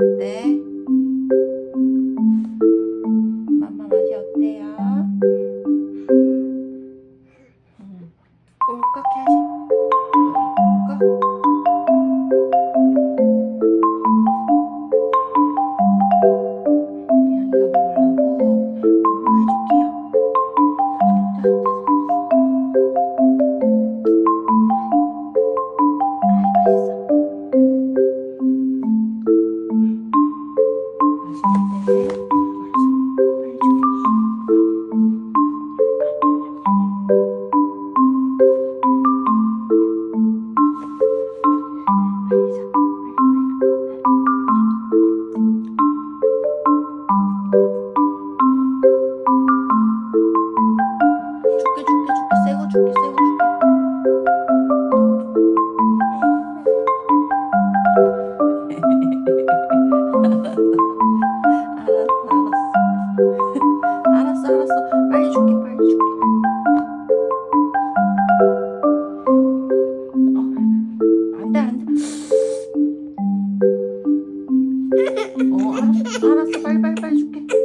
네. 맘마 맛이 어때요? 음. 울컥해 하시 어, 알았어, 알았어. 빨리 빨리 빨리 줄게.